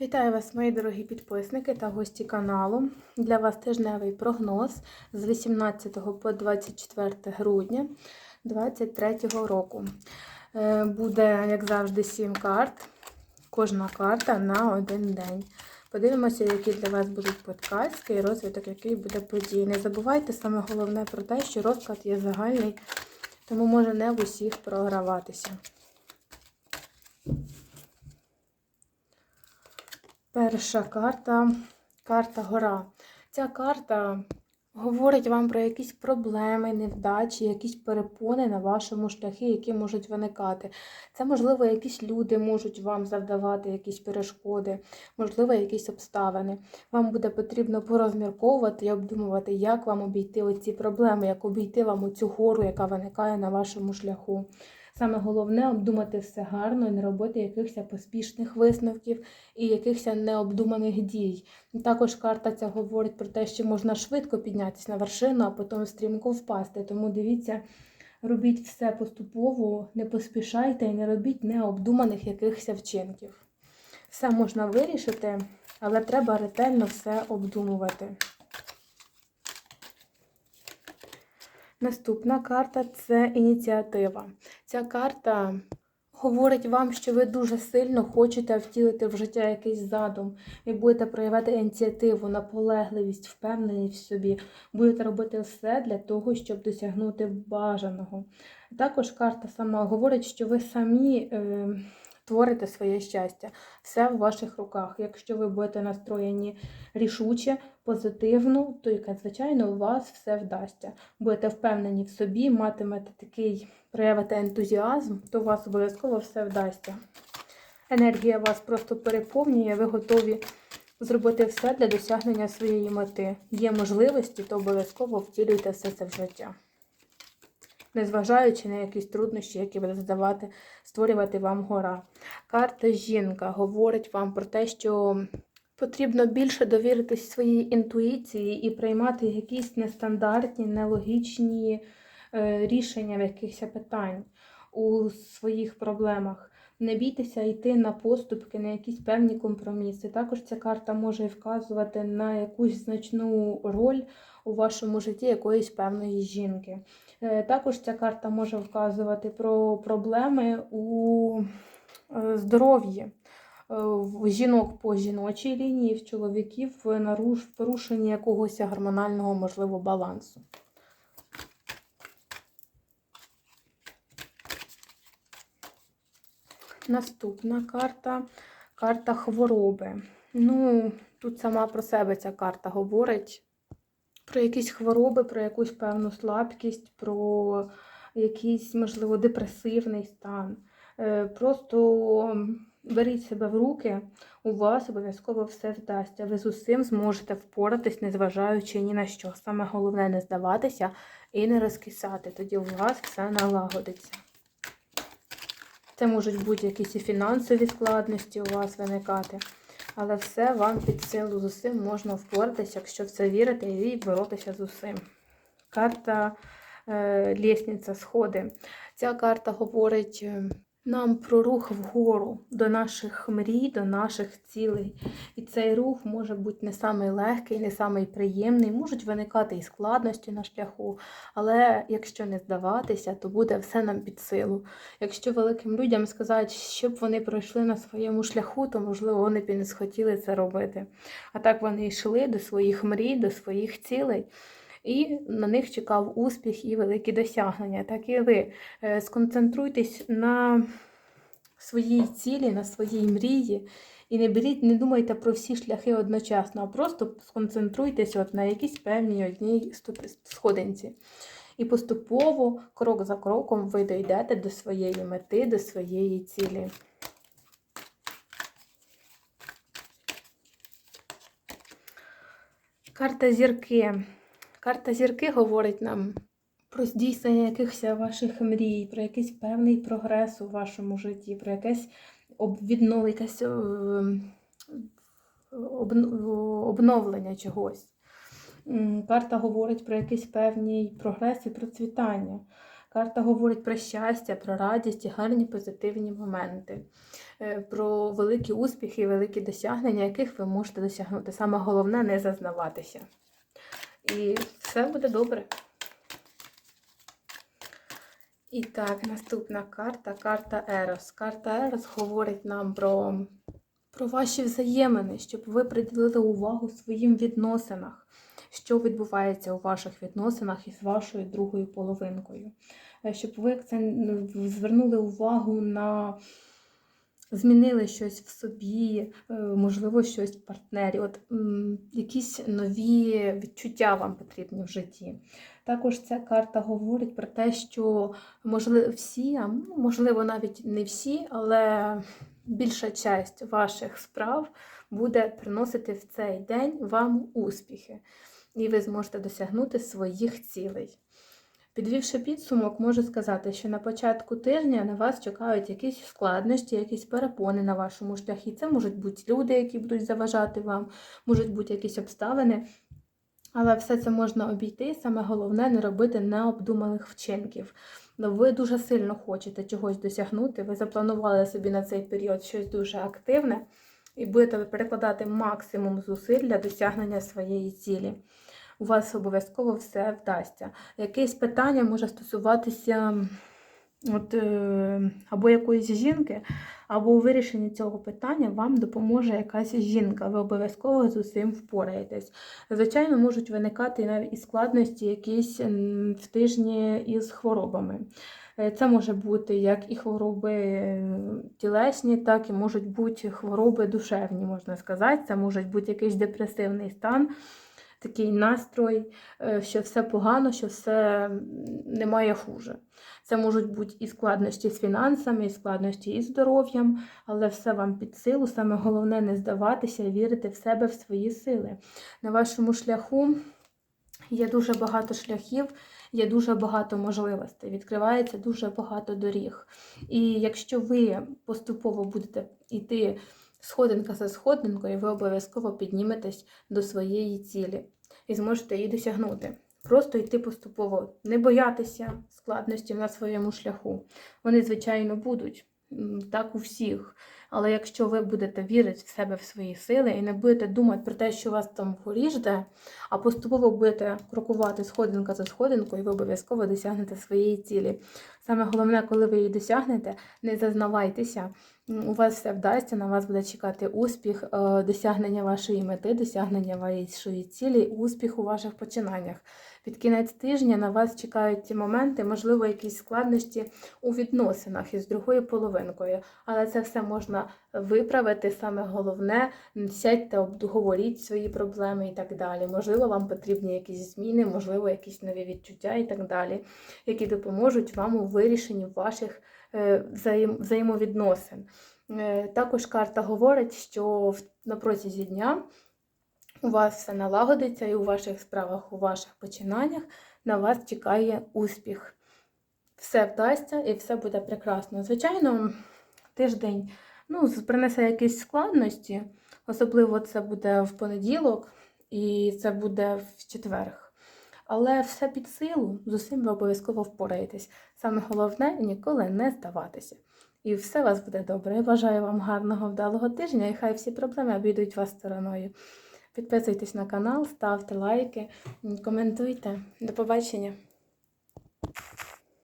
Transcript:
Вітаю вас, мої дорогі підписники та гості каналу. Для вас тижневий прогноз з 18 по 24 грудня 2023 року. Е, Буде, як завжди, 7 карт. Кожна карта на один день. Подивимося, які для вас будуть підказки і розвиток, який буде подій. Не забувайте саме головне про те, що розклад є загальний, тому може не в усіх програватися. Перша карта карта гора. Ця карта говорить вам про якісь проблеми, невдачі, якісь перепони на вашому шляхі, які можуть виникати. Це, можливо, якісь люди можуть вам завдавати якісь перешкоди, можливо, якісь обставини. Вам буде потрібно порозмірковувати і обдумувати, як вам обійти оці проблеми, як обійти вам оцю гору, яка виникає на вашому шляху. Саме головне обдумати все гарно і не робити якихось поспішних висновків і якихось необдуманих дій. Також карта ця говорить про те, що можна швидко піднятися на вершину, а потім стрімко впасти. Тому дивіться, робіть все поступово, не поспішайте і не робіть необдуманих якихось вчинків. Все можна вирішити, але треба ретельно все обдумувати. Наступна карта це ініціатива. Ця карта говорить вам, що ви дуже сильно хочете втілити в життя якийсь задум. Ви будете проявляти ініціативу, наполегливість, впевненість в собі. Будете робити все для того, щоб досягнути бажаного. Також карта сама говорить, що ви самі. Е Творите своє щастя, все в ваших руках. Якщо ви будете настроєні рішуче, позитивно, то, яке, звичайно, у вас все вдасться. Будете впевнені в собі, матимете такий проявити ентузіазм, то у вас обов'язково все вдасться. Енергія вас просто переповнює, ви готові зробити все для досягнення своєї мети. Є можливості, то обов'язково втілюйте все це в життя незважаючи на якісь труднощі, які буде задавати, створювати вам гора. Карта жінка говорить вам про те, що потрібно більше довіритись своїй інтуїції і приймати якісь нестандартні, нелогічні е, рішення в якихось питань у своїх проблемах. Не бійтеся йти на поступки, на якісь певні компроміси. Також ця карта може вказувати на якусь значну роль у вашому житті якоїсь певної жінки. Е, також ця карта може вказувати про проблеми у е, здоров'ї. Е, жінок по жіночій лінії, в чоловіків в порушенні якогось гормонального, можливо, балансу. Наступна карта карта хвороби. Ну, тут сама про себе ця карта говорить про якісь хвороби, про якусь певну слабкість, про якийсь, можливо, депресивний стан. Е, просто беріть себе в руки, у вас обов'язково все вдасться. Ви з усім зможете впоратись, незважаючи ні на що. Саме головне не здаватися і не розкисати. Тоді у вас все налагодиться. Це можуть бути якісь і фінансові складності у вас виникати. Але все вам під силу з усім можна впоратися, якщо в це вірити і боротися з усім. Карта е, лісниця, сходи. Ця карта говорить е, нам про рух вгору до наших мрій, до наших цілей. І цей рух може бути не самий легкий, не самий приємний, можуть виникати і складності на шляху, але якщо не здаватися, то буде все нам під силу. Якщо великим людям сказати, щоб вони пройшли на своєму шляху, то можливо вони б і не схотіли це робити. А так вони йшли до своїх мрій, до своїх цілей і на них чекав успіх і великі досягнення. Так і ви е, сконцентруйтесь на своїй цілі, на своїй мрії. І не беріть, не думайте про всі шляхи одночасно, а просто сконцентруйтесь от на якійсь певній одній сходинці. І поступово, крок за кроком, ви дійдете до своєї мети, до своєї цілі. Карта зірки. Карта зірки говорить нам про здійснення якихось ваших мрій, про якийсь певний прогрес у вашому житті, про якесь віднов, якесь е, обновлення чогось. Карта говорить про якийсь певний прогрес і процвітання. Карта говорить про щастя, про радість і гарні позитивні моменти, е, про великі успіхи і великі досягнення, яких ви можете досягнути. Саме головне не зазнаватися. І все буде добре. І так, наступна карта карта Ерос. Карта Ерос говорить нам про, про ваші взаємини, щоб ви приділили увагу своїм відносинах, що відбувається у ваших відносинах із вашою другою половинкою. Е, Щоб ви звернули увагу на змінили щось в собі, е, можливо, щось в партнері. От якісь нові відчуття вам потрібні в житті. Також ця карта говорить про те, що можливо всі, ну, можливо, навіть не всі, але більша часть ваших справ буде приносити в цей день вам успіхи, і ви зможете досягнути своїх цілей. Підвівши підсумок, можу сказати, що на початку тижня на вас чекають якісь складнощі, якісь перепони на вашому шляхі. Це можуть бути люди, які будуть заважати вам, можуть бути якісь обставини. Але все це можна обійти. Саме головне не робити необдуманих вчинків. Ви дуже сильно хочете чогось досягнути, ви запланували собі на цей період щось дуже активне і будете перекладати максимум зусиль для досягнення своєї цілі. У вас обов'язково все вдасться. Якесь питання може стосуватися от, е, або якоїсь жінки, або у вирішенні цього питання вам допоможе якась жінка. Ви обов'язково з усім впораєтесь. Звичайно, можуть виникати навіть і складності якісь в тижні із хворобами. Е, Це може бути як і хвороби тілесні, так і можуть бути хвороби душевні, можна сказати. Це може бути якийсь депресивний стан, такий настрой, е, що все погано, що все немає хуже. Це можуть бути і складнощі з фінансами, і складнощі із здоров'ям, але все вам під силу. Саме головне не здаватися вірити в себе, в свої сили. На вашому шляху є дуже багато шляхів, є дуже багато можливостей, відкривається дуже багато доріг. І якщо ви поступово будете йти сходинка за сходинкою, ви обов'язково підніметесь до своєї цілі і зможете її досягнути. Просто йти поступово, не боятися складностей на своєму шляху. Вони, звичайно, будуть так у всіх. Але якщо ви будете вірити в себе в свої сили і не будете думати про те, що вас там вгорі а поступово будете крокувати сходинка за сходинкою, ви обов'язково досягнете своєї цілі. Саме головне, коли ви її досягнете, не зазнавайтеся. У вас все вдасться, на вас буде чекати успіх, е, досягнення вашої мети, досягнення вашої цілі, успіх у ваших починаннях. Під кінець тижня на вас чекають ті моменти, можливо, якісь складнощі у відносинах із другою половинкою. Але це все можна виправити. Саме головне, сядьте, обговоріть свої проблеми і так далі. Можливо, вам потрібні якісь зміни, можливо, якісь нові відчуття і так далі, які допоможуть вам у вирішенні ваших взаємовідносин. Е, Також карта говорить, що на протязі дня у вас все налагодиться і у ваших справах, у ваших починаннях на вас чекає успіх. Все вдасться і все буде прекрасно. Звичайно, тиждень ну, принесе якісь складності, особливо це буде в понеділок і це буде в четверг. Але все під силу, з усім ви обов'язково впораєтесь. Саме головне ніколи не здаватися. І все у вас буде добре. Бажаю вам гарного вдалого тижня і хай всі проблеми обійдуть вас стороною. Підписуйтесь на канал, ставте лайки, коментуйте. До побачення!